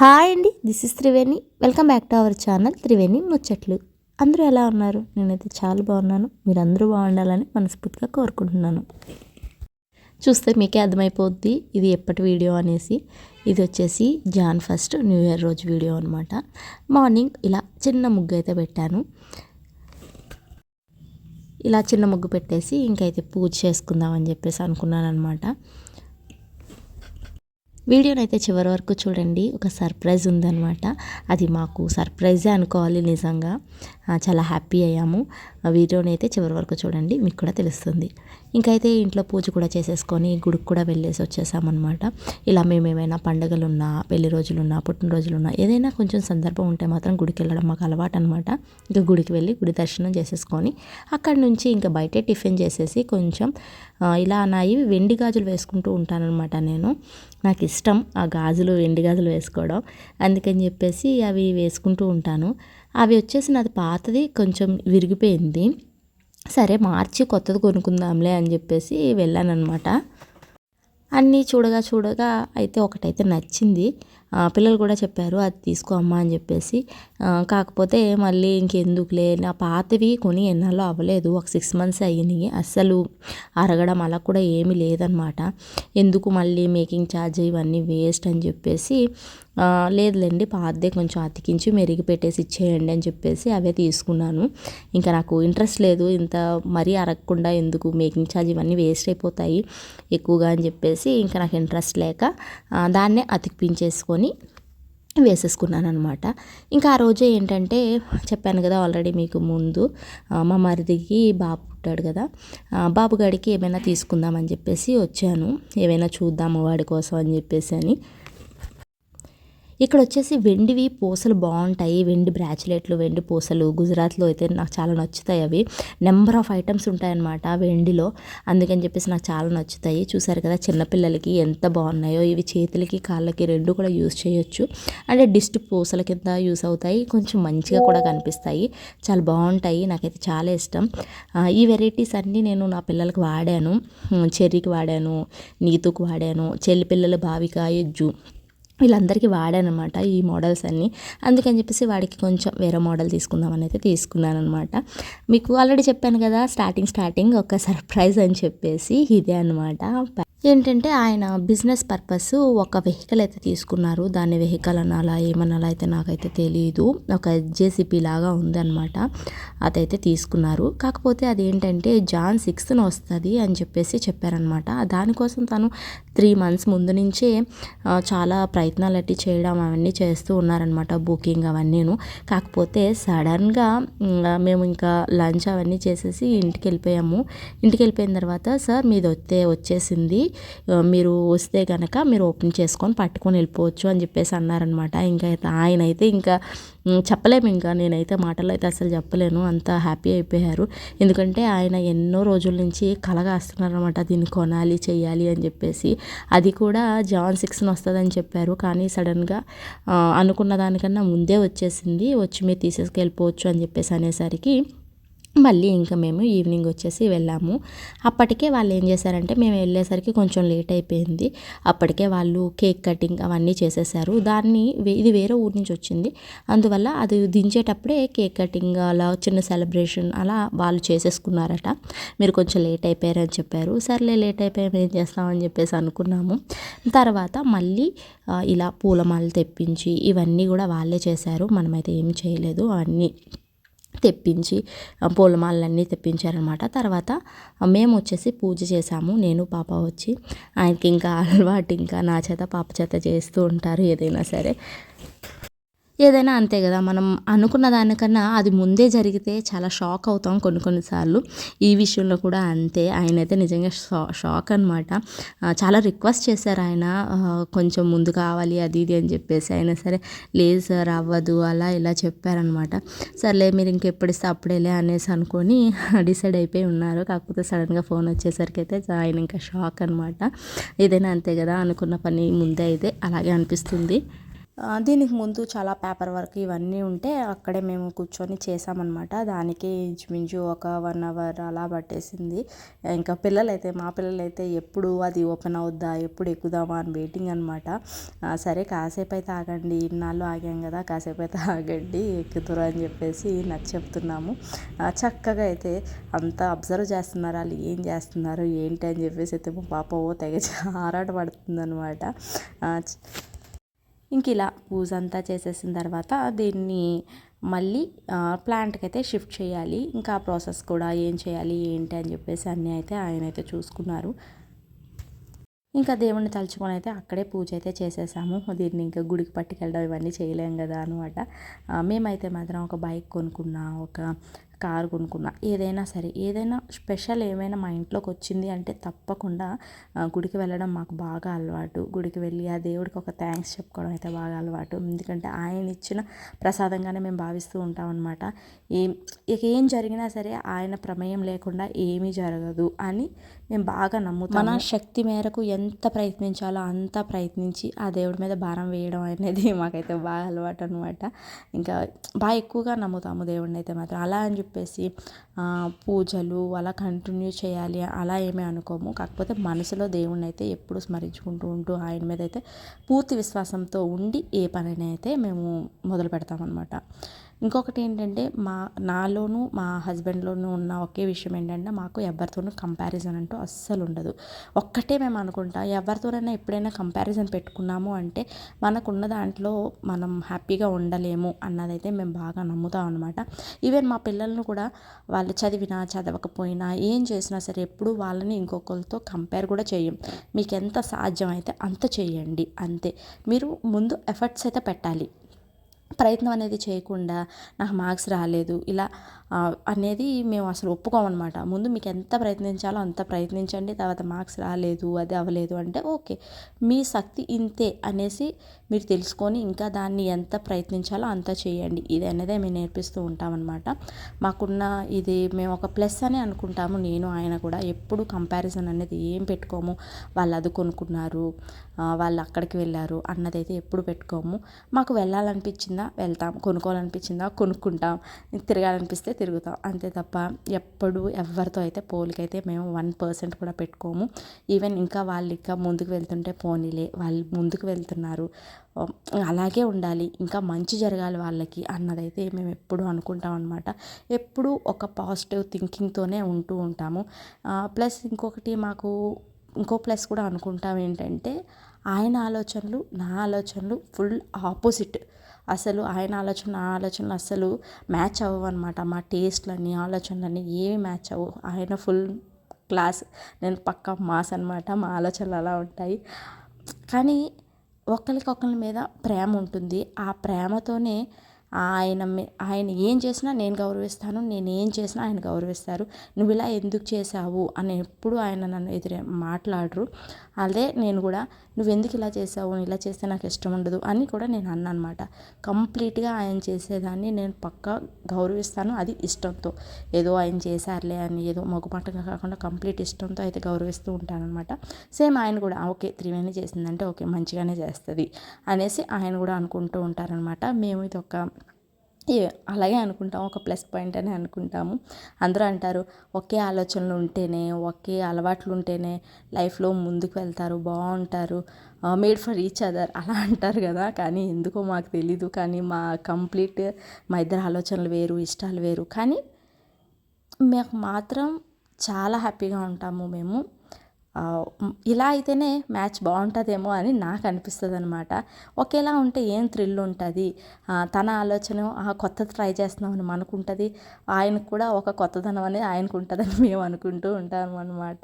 Hi అండి this is Triveni. Welcome back to our channel Triveni ముచ్చట్లు. అందరూ ఎలా ఉన్నారు? నేనైతే చాలా బాగున్నాను. మీరు అందరూ బాగుండాలని మనస్ఫూర్తిగా కోరుకుంటున్నాను. చూస్తే మీకే అర్థమైపోద్ది ఇది ఎప్పటి వీడియో అనేసి. ఇది వచ్చేసి జాన్ ఫస్ట్ న్యూ ఇయర్ రోజు వీడియో అనమాట మార్నింగ్ ఇలా చిన్న ముగ్గు అయితే పెట్టాను. ఇలా చిన్న ముగ్గు పెట్టేసి ఇంకైతే పూజ చేసుకుందామని చెప్పేసి అనుకున్నాను అనమాట వీడియోని అయితే చివరి వరకు చూడండి. ఒక సర్ప్రైజ్ ఉందన్నమాట. అది మాకు సర్ప్రైజే అనుకోవాలి నిజంగా. చాలా హ్యాపీ అయ్యాము. వీడియోని అయితే చివరి వరకు చూడండి. మీకు కూడా తెలుస్తుంది. ఇంకైతే ఇంట్లో పూజ కూడా చేసేసుకొని గుడికి కూడా వెళ్ళేసి వచ్చేసామన్నమాట. ఇలా మేము ఏమైనా పండుగలున్నా పెళ్ళి రోజులున్నా పుట్టినరోజులున్నా ఏదైనా కొంచెం సందర్భం ఉంటే మాత్రం గుడికి వెళ్ళడం మాకు అలవాటు అనమాట ఇంకా గుడికి వెళ్ళి గుడి దర్శనం చేసేసుకొని అక్కడి నుంచి ఇంకా బయటే టిఫిన్ చేసేసి కొంచెం ఇలా నాయి వెండి గాజులు వేసుకుంటూ ఉంటానన్నమాట నేను. నాకు ఇష్టం ఆ గాజులు వెండి గాజులు వేసుకోవడం. అందుకని చెప్పేసి అవి వేసుకుంటూ ఉంటాను. అవి వచ్చేసి నాది పాతది కొంచెం విరిగిపోయింది. సరే మార్చి కొత్తది కొనుక్కుందాంలే అని చెప్పేసి వెళ్ళాను అనమాట అన్నీ చూడగా చూడగా అయితే ఒకటైతే నచ్చింది. పిల్లలు కూడా చెప్పారు అది తీసుకో అమ్మా అని చెప్పేసి. కాకపోతే మళ్ళీ ఇంకెందుకులే నా పాతవి కొని ఎన్నాళ్ళు అవ్వలేదు. ఒక సిక్స్ మంత్స్ అయ్యినాయి అస్సలు అరగడం అలా కూడా ఏమీ లేదనమాట ఎందుకు మళ్ళీ మేకింగ్ ఛార్జ్ ఇవన్నీ వేస్ట్ అని చెప్పేసి లేదులేండి పాతదే కొంచెం అతికించి మెరిగి పెట్టేసి ఇచ్చేయండి అని చెప్పేసి అవే తీసుకున్నాను. ఇంకా నాకు ఇంట్రెస్ట్ లేదు ఇంత మరీ అరగకుండా ఎందుకు మేకింగ్ ఛార్జ్ ఇవన్నీ వేస్ట్ అయిపోతాయి ఎక్కువగా అని చెప్పేసి ఇంకా నాకు ఇంట్రెస్ట్ లేక దాన్నే అతికిపించేసుకొని వేసేసుకున్నాను అనమాట ఇంకా ఆ రోజే ఏంటంటే చెప్పాను కదా ఆల్రెడీ మీకు ముందు మా మరిదికి బాబు పుట్టాడు కదా బాబు గడికి ఏమైనా తీసుకుందామని చెప్పేసి వచ్చాను. ఏమైనా చూద్దాము వాడి కోసం అని చెప్పేసి అని. ఇక్కడ వచ్చేసి వెండివి పూసలు బాగుంటాయి వెండి బ్రాచ్లెట్లు వెండి పూసలు గుజరాత్లో అయితే నాకు చాలా నచ్చుతాయి అవి. నెంబర్ ఆఫ్ ఐటమ్స్ ఉంటాయన్నమాట వెండిలో. అందుకని చెప్పేసి నాకు చాలా నచ్చుతాయి. చూసారు కదా చిన్నపిల్లలకి ఎంత బాగున్నాయో ఇవి చేతులకి కాళ్ళకి రెండు కూడా యూస్ చేయొచ్చు. అంటే డిస్ట్ పూసల కింద యూస్ అవుతాయి. కొంచెం మంచిగా కూడా కనిపిస్తాయి. చాలా బాగుంటాయి నాకైతే చాలా ఇష్టం. ఈ వెరైటీస్ అన్నీ నేను నా పిల్లలకు వాడాను. చెర్రీకి వాడాను నీతుకు వాడాను చెల్లి పిల్లలు బావికాయ జూ వీళ్ళందరికీ వాడానమాట ఈ మోడల్స్ అన్నీ. అందుకని చెప్పేసి వాడికి కొంచెం వేరే మోడల్ తీసుకుందామని అయితే తీసుకున్నాను అనమాట మీకు ఆల్రెడీ చెప్పాను కదా స్టార్టింగ్ స్టార్టింగ్ ఒక సర్ప్రైజ్ అని చెప్పేసి ఇదే అనమాట ఏంటంటే ఆయన బిజినెస్ పర్పస్ ఒక వెహికల్ అయితే తీసుకున్నారు. దాన్ని వెహికల్ అనాలా ఏమనాలా అయితే నాకైతే తెలియదు ఒక జేసీపీ లాగా ఉందన్నమాట. అదైతే తీసుకున్నారు. కాకపోతే అదేంటంటే జాన్ సిక్స్త్న వస్తుంది అని చెప్పేసి చెప్పారనమాట దానికోసం తను త్రీ మంత్స్ ముందు నుంచే చాలా ప్రయత్నాలు అట్టి చేయడం అవన్నీ చేస్తూ ఉన్నారనమాట బుకింగ్ అవన్నీను. కాకపోతే సడన్గా మేము ఇంకా లంచ్ అవన్నీ చేసేసి ఇంటికి వెళ్ళిపోయాము ఇంటికి వెళ్ళిపోయిన తర్వాత సార్ మీది వస్తే వచ్చేసింది. మీరు వస్తే కనుక మీరు ఓపెన్ చేసుకొని పట్టుకొని వెళ్ళిపోవచ్చు అని చెప్పేసి అన్నారనమాట ఇంకా ఆయన అయితే ఇంకా చెప్పలేము ఇంకా. నేనైతే మాటలు అయితే అసలు చెప్పలేను. అంత హ్యాపీ అయిపోయారు. ఎందుకంటే ఆయన ఎన్నో రోజుల నుంచి కలగాస్తున్నారనమాట దీన్ని కొనాలి చేయాలి అని చెప్పేసి. అది కూడా జాన్ సిక్స్ని వస్తుందని చెప్పారు. కానీ సడన్గా అనుకున్న దానికన్నా ముందే వచ్చేసింది. వచ్చి మీరు తీసేసుకెళ్ళిపోవచ్చు అని చెప్పేసి అనేసరికి మళ్ళీ ఇంకా మేము ఈవినింగ్ వచ్చేసి వెళ్ళాము. అప్పటికే వాళ్ళు ఏం చేశారంటే మేము వెళ్ళేసరికి కొంచెం లేట్ అయిపోయింది. అప్పటికే వాళ్ళు కేక్ కటింగ్ అవన్నీ చేసేసారు. దాన్ని ఇది వేరే ఊరు నుంచి వచ్చింది. అందువల్ల అది దించేటప్పుడే కేక్ కటింగ్ అలా చిన్న సెలబ్రేషన్ అలా వాళ్ళు చేసేసుకున్నారట. మీరు కొంచెం లేట్ అయిపోయారని చెప్పారు. సర్లే లేట్ అయిపోయాం ఏం చేస్తామని చెప్పేసి అనుకున్నాము. తర్వాత మళ్ళీ ఇలా పూలమాలలు తెప్పించి ఇవన్నీ కూడా వాళ్ళే చేశారు. మనమైతే ఏం చేయలేదు. అవన్నీ తెప్పించి పూలమాలన్నీ తెప్పించారనమాట. తర్వాత మేము వచ్చేసి పూజ చేసాము నేను పాప వచ్చి ఆయనకి ఇంకా అలవాటు ఇంకా నా చేత పాప చేత చేస్తూ ఉంటారు ఏదైనా సరే. ఏదైనా అంతే కదా మనం అనుకున్న దానికన్నా అది ముందే జరిగితే చాలా షాక్ అవుతాం కొన్ని కొన్నిసార్లు. ఈ విషయంలో కూడా అంతే. ఆయన అయితే నిజంగా షా షాక్ అనమాట చాలా రిక్వెస్ట్ చేశారు ఆయన. కొంచెం ముందు కావాలి అది ఇది అని చెప్పేసి అయినా సరే లేదు సార్ అవ్వదు అలా ఇలా చెప్పారనమాట సర్లే మీరు ఇంకెప్పుడు ఇస్తే అప్పుడేలే అనేసి అనుకొని డిసైడ్ అయిపోయి ఉన్నారు. కాకపోతే సడన్గా ఫోన్ వచ్చేసరికి అయితే ఆయన ఇంకా షాక్ అనమాట ఏదైనా అంతే కదా అనుకున్న పని ముందే అయితే అలాగే అనిపిస్తుంది. దీనికి ముందు చాలా పేపర్ వర్క్ ఇవన్నీ ఉంటే అక్కడే మేము కూర్చొని చేసామన్నమాట దానికి ఇంచుమించు ఒక వన్ అవర్ అలా పట్టేసింది. ఇంకా పిల్లలైతే మా పిల్లలైతే ఎప్పుడు అది ఓపెన్ అవుద్దా ఎప్పుడు ఎక్కుదామా అని వెయిటింగ్ అనమాట సరే కాసేపు అయితే ఆగండి ఇన్నాళ్ళు ఆగాం కదా కాసేపు అయితే ఆగండి ఎక్కుతురు అని చెప్పేసి నచ్చి చెప్తున్నాము. చక్కగా అయితే అంతా అబ్జర్వ్ చేస్తున్నారు. వాళ్ళు ఏం చేస్తున్నారు ఏంటి అని చెప్పేసి అయితే మా పాప ఓ తెగ ఆరాట పడుతుంది అనమాట ఇంక ఇలా పూజ అంతా చేసేసిన తర్వాత దీన్ని మళ్ళీ ప్లాంట్కి అయితే షిఫ్ట్ చేయాలి. ఇంకా ఆ ప్రాసెస్ కూడా ఏం చేయాలి ఏంటి అని చెప్పేసి అన్నీ అయితే ఆయన అయితే చూసుకున్నారు. ఇంకా దేవుణ్ణి తలుచుకొని అయితే అక్కడే పూజ అయితే చేసేసాము. దీన్ని ఇంకా గుడికి పట్టుకెళ్ళడం ఇవన్నీ చేయలేం కదా అనమాట మేమైతే మాత్రం ఒక బైక్ కొనుక్కున్నా ఒక కారు కొనుక్కున్నా. ఏదైనా సరే ఏదైనా స్పెషల్ ఏమైనా మా ఇంట్లోకి వచ్చింది అంటే తప్పకుండా గుడికి వెళ్ళడం మాకు బాగా అలవాటు. గుడికి వెళ్ళి ఆ దేవుడికి ఒక థ్యాంక్స్ చెప్పుకోవడం అయితే బాగా అలవాటు. ఎందుకంటే ఆయన ఇచ్చిన ప్రసాదంగానే మేము భావిస్తూ ఉంటాం అనమాట ఏం ఇక ఏం జరిగినా సరే ఆయన ప్రమేయం లేకుండా ఏమీ జరగదు అని మేము బాగా నమ్ముతాం మన శక్తి మేరకు ఎంత ప్రయత్నించాలో అంత ప్రయత్నించి ఆ దేవుడి మీద భారం వేయడం అనేది మాకైతే బాగా అలవాటు అనమాట ఇంకా బాగా ఎక్కువగా నమ్ముతాము దేవుడిని అయితే మాత్రం. అలా అని చెప్పి చెప్పేసి పూజలు అలా కంటిన్యూ చేయాలి అలా ఏమీ అనుకోము. కాకపోతే మనసులో దేవుణ్ణి అయితే ఎప్పుడు స్మరించుకుంటూ ఉంటూ ఆయన మీద అయితే పూర్తి విశ్వాసంతో ఉండి ఏ పనిని అయితే మేము మొదలు పెడతామన్నమాట ఇంకొకటి ఏంటంటే మా నాలోనూ మా హస్బెండ్లోనూ ఉన్న ఒకే విషయం ఏంటంటే మాకు ఎవరితోనూ కంపారిజన్ అంటూ అస్సలు ఉండదు. ఒక్కటే మేము అనుకుంటా ఎవరితోనైనా ఎప్పుడైనా కంపారిజన్ పెట్టుకున్నాము అంటే మనకున్న దాంట్లో మనం హ్యాపీగా ఉండలేము అన్నదైతే మేము బాగా నమ్ముతాం అనమాట ఈవెన్ మా పిల్లలను కూడా వాళ్ళు చదివినా చదవకపోయినా ఏం చేసినా సరే ఎప్పుడు వాళ్ళని ఇంకొకరితో కంపేర్ కూడా చేయం. మీకు ఎంత సాధ్యమైతే అంత చేయండి అంతే. మీరు ముందు ఎఫర్ట్స్ అయితే పెట్టాలి. ప్రయత్నం అనేది చేయకుండా నాకు మార్క్స్ రాలేదు. ఇలా అనేది మేము అసలు ఒప్పుకోమన్నమాట ముందు మీకు ఎంత ప్రయత్నించాలో అంత ప్రయత్నించండి తర్వాత మార్క్స్ రాలేదు అది అవ్వలేదు అంటే ఓకే. మీ శక్తి ఇంతే అనేసి మీరు తెలుసుకొని ఇంకా దాన్ని ఎంత ప్రయత్నించాలో అంత చేయండి. ఇది అనేదే మేము నేర్పిస్తూ ఉంటామన్నమాట మాకున్న ఇది మేము ఒక ప్లస్ అని అనుకుంటాము నేను ఆయన కూడా. ఎప్పుడు కంపారిజన్ అనేది ఏం పెట్టుకోము. వాళ్ళు అది కొనుక్కున్నారు వాళ్ళు అక్కడికి వెళ్ళారు అన్నదైతే ఎప్పుడు పెట్టుకోము. మాకు వెళ్ళాలనిపించిందా వెళ్తాం కొనుక్కోవాలనిపించిందా కొనుక్కుంటాం. తిరగాలనిపిస్తే తిరుగుతాం. అంతే తప్ప ఎప్పుడు ఎవరితో అయితే పోలికైతే మేము వన్ పర్సెంట్ కూడా పెట్టుకోము. ఈవెన్ ఇంకా వాళ్ళు ఇంకా ముందుకు వెళ్తుంటే పోనీలే వాళ్ళు ముందుకు వెళ్తున్నారు. అలాగే ఉండాలి. ఇంకా మంచి జరగాలి వాళ్ళకి అన్నదైతే మేము ఎప్పుడు అనుకుంటాం అనమాట ఎప్పుడు ఒక పాజిటివ్ థింకింగ్తోనే ఉంటూ ఉంటాము. ప్లస్ ఇంకొకటి మాకు ఇంకో ప్లస్ కూడా అనుకుంటాం ఏంటంటే ఆయన ఆలోచనలు నా ఆలోచనలు ఫుల్ ఆపోజిట్. అసలు ఆయన ఆలోచన నా ఆలోచనలు అసలు మ్యాచ్ అవ్వవు అనమాట మా టేస్ట్లని ఆలోచనలని ఏమి మ్యాచ్ అవ్వవు. ఆయన ఫుల్ క్లాస్ నేను పక్కా మాస్ అనమాట మా ఆలోచనలు అలా ఉంటాయి. కానీ ఒకరికొకరి మీద ప్రేమ ఉంటుంది. ఆ ప్రేమతోనే ఆయన ఆయన ఏం చేసినా నేను గౌరవిస్తాను నేను ఏం చేసినా ఆయన గౌరవిస్తారు. నువ్వు ఇలా ఎందుకు చేసావు అని ఎప్పుడు ఆయన నన్ను ఎదురే మాట్లాడరు. అదే నేను కూడా నువ్వు ఎందుకు ఇలా చేసావు ఇలా చేస్తే నాకు ఇష్టం ఉండదు అని కూడా నేను అన్నా అనమాట కంప్లీట్గా ఆయన చేసేదాన్ని నేను పక్కా గౌరవిస్తాను అది ఇష్టంతో. ఏదో ఆయన చేశారులే అని ఏదో మగుపట్టగా కాకుండా కంప్లీట్ ఇష్టంతో అయితే గౌరవిస్తూ ఉంటానన్నమాట. సేమ్ ఆయన కూడా ఓకే త్రివేణి చేసిందంటే ఓకే మంచిగానే చేస్తుంది అనేసి ఆయన కూడా అనుకుంటూ ఉంటారనమాట మేము ఇది ఒక అలాగే అనుకుంటాం. ఒక ప్లస్ పాయింట్ అని అనుకుంటాము. అందరూ అంటారు ఒకే ఆలోచనలు ఉంటేనే ఒకే అలవాట్లు ఉంటేనే లైఫ్లో ముందుకు వెళ్తారు బాగుంటారు మేడ్ ఫర్ ఈచ్ అదర్ అలా అంటారు కదా. కానీ ఎందుకో మాకు తెలీదు. కానీ మా కంప్లీట్ మా ఇద్దరు ఆలోచనలు వేరు ఇష్టాలు వేరు. కానీ మాకు మాత్రం చాలా హ్యాపీగా ఉంటాము మేము. ఇలా అయితేనే మ్యాచ్ బాగుంటుందేమో అని నాకు అనిపిస్తుంది అనమాట ఒకేలా ఉంటే ఏం థ్రిల్ ఉంటుంది? తన ఆలోచన ఆ, కొత్తది ట్రై చేస్తున్నామని మనకు ఉంటుంది ఆయనకు కూడా ఒక కొత్తదనం అనేది ఆయనకు ఉంటుందని మేము అనుకుంటూ ఉంటాము అనమాట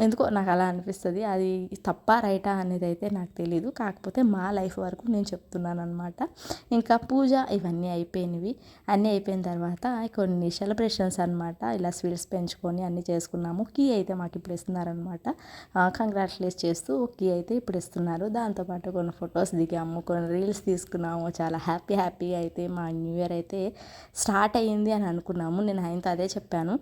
ఎందుకో నాకు అలా అనిపిస్తుంది. అది తప్ప రైటా అనేది అయితే నాకు తెలియదు కాకపోతే మా లైఫ్ వరకు నేను చెప్తున్నాను అనమాట ఇంకా పూజ ఇవన్నీ అయిపోయినవి. అన్నీ అయిపోయిన తర్వాత కొన్ని సెలబ్రేషన్స్ అనమాట ఇలా స్వీట్స్ పెంచుకొని అన్నీ చేసుకున్నాము. కీ అయితే మాకు ఇప్పుడు ఇస్తున్నారనమాట అనమాట కంగ్రాచులేట్ చేస్తూ ఓకే అయితే ఇప్పుడు ఇస్తున్నారు దాంతోపాటు కొన్ని ఫొటోస్ దిగాము కొన్ని రీల్స్ తీసుకున్నాము. చాలా హ్యాపీ హ్యాపీగా అయితే మా న్యూ ఇయర్ అయితే స్టార్ట్ అయ్యింది అని అనుకున్నాము. నేను ఆయనతో అదే చెప్పాను.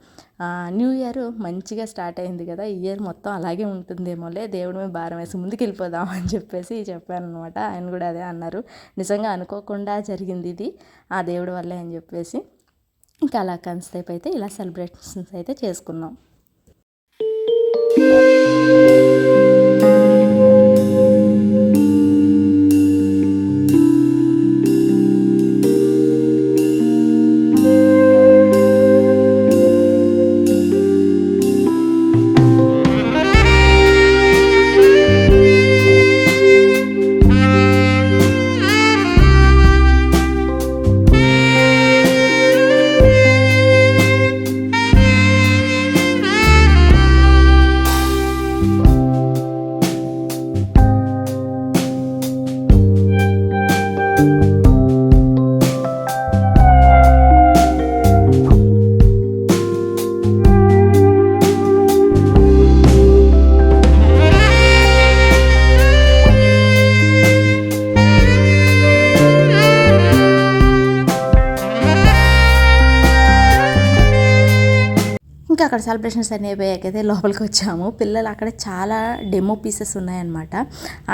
న్యూ ఇయర్ మంచిగా స్టార్ట్ అయింది కదా ఈ ఇయర్ మొత్తం అలాగే ఉంటుందేమోలే దేవుడి మీద భారం వేసి ముందుకు వెళ్ళిపోదాం అని చెప్పేసి చెప్పాను అనమాట ఆయన కూడా అదే అన్నారు. నిజంగా అనుకోకుండా జరిగింది ఇది ఆ దేవుడి వల్లే అని చెప్పేసి. ఇంకా అలా కన్సేపు అయితే ఇలా సెలబ్రేషన్స్ అయితే చేసుకున్నాం. సెలబ్రేషన్స్ అన్నీ అయిపోయాకైతే లోపలికి వచ్చాము. పిల్లలు అక్కడ చాలా డెమో పీసెస్ ఉన్నాయన్నమాట.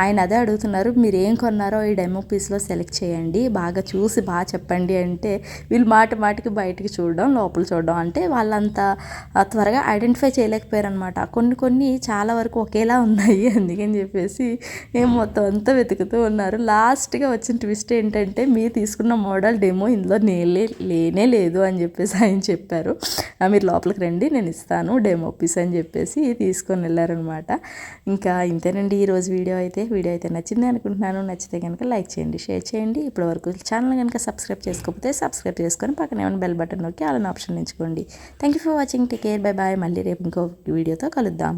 ఆయన అదే అడుగుతున్నారు మీరు ఏం కొన్నారో ఈ డెమో పీస్లో సెలెక్ట్ చేయండి. బాగా చూసి బాగా చెప్పండి అంటే వీళ్ళు మాట మాటికి బయటికి చూడడం లోపల చూడడం అంటే వాళ్ళంతా త్వరగా ఐడెంటిఫై చేయలేకపోయారనమాట కొన్ని కొన్ని చాలా వరకు ఒకేలా ఉన్నాయి అందుకని చెప్పేసి ఏం మొత్తం అంతా వెతుకుతూ ఉన్నారు. లాస్ట్గా వచ్చిన ట్విస్ట్ ఏంటంటే మీరు తీసుకున్న మోడల్ డెమో ఇందులో నేలే లేనే లేదు అని చెప్పేసి ఆయన చెప్పారు. మీరు లోపలికి రండి నేను ఇస్తాను. డెమో పీస్ అని చెప్పేసి తీసుకొని వెళ్ళారనమాట. ఇంకా ఇంతేనండి ఈరోజు వీడియో అయితే. వీడియో అయితే నచ్చింది అనుకుంటున్నాను. నచ్చితే కనుక లైక్ చేయండి షేర్ చేయండి. ఇప్పటివరకు ఛానల్ కనుక సబ్స్క్రైబ్ చేసుకోకపోతే సబ్స్క్రైబ్ చేసుకొని పక్కన ఏమైనా బెల్ బటన్ నొక్కి అలా ఆప్షన్ ఎంచుకోండి. Thank you for watching take care bye bye మళ్ళీ రేపు ఇంకో వీడియోతో కలుద్దాం.